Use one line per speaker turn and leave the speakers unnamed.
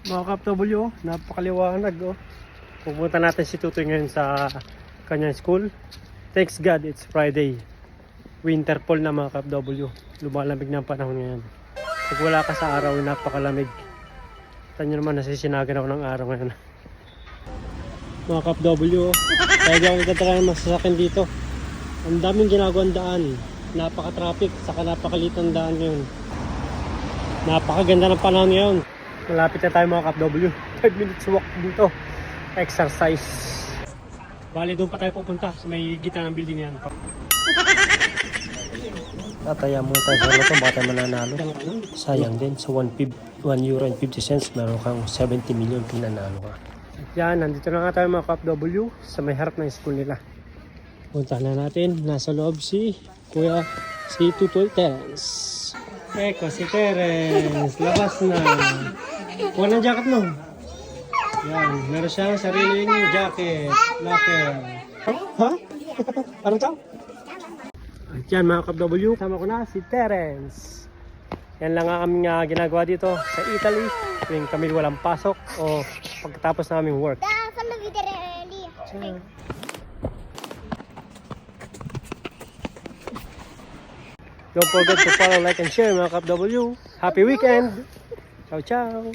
Mga KFW, napakaliwanag oh. Pupunta natin si Tutoy ngayon sa kanyang school. Thanks God, it's Friday. Winter fall na mga KFW. Lumalamig na ang panahon ngayon. Pag wala ka sa araw, napakalamig. Tanyo naman, nasisinagan ako ng araw ngayon. Mga KFW, oh. kaya di ako nagtataka ng masasakin dito. Ang daming ginagawang daan. Napaka-traffic, saka napakalitang daan ngayon. Napakaganda ng panahon ngayon. Malapit na tayo mga KFW. 5 minutes walk dito. Exercise. Bali doon pa tayo pupunta sa may gitna ng building yan.
Tataya muna tayo sa loto, baka tayo mananalo. Sayang din, sa 1, 1 euro and 50 cents, meron kang 70 million pinanalo ka.
Yan, nandito na nga tayo mga KFW sa may harap ng school nila. Puntahan na natin. Nasa loob si Kuya si Tutoy Terence. Eko, si Terence. Labas na. Kuha ng jacket mo. Yan, meron siyang sariling jacket. Locker. Ha? Ano to? At yan mga KFW, kasama ko na si Terence. Yan lang ang aming ah, ginagawa dito sa Italy. Tuwing kami walang pasok o pagkatapos ng aming work.
Vedere lì.
Don't forget to follow, like, and share mga KFW. Happy weekend! Ciao, ciao!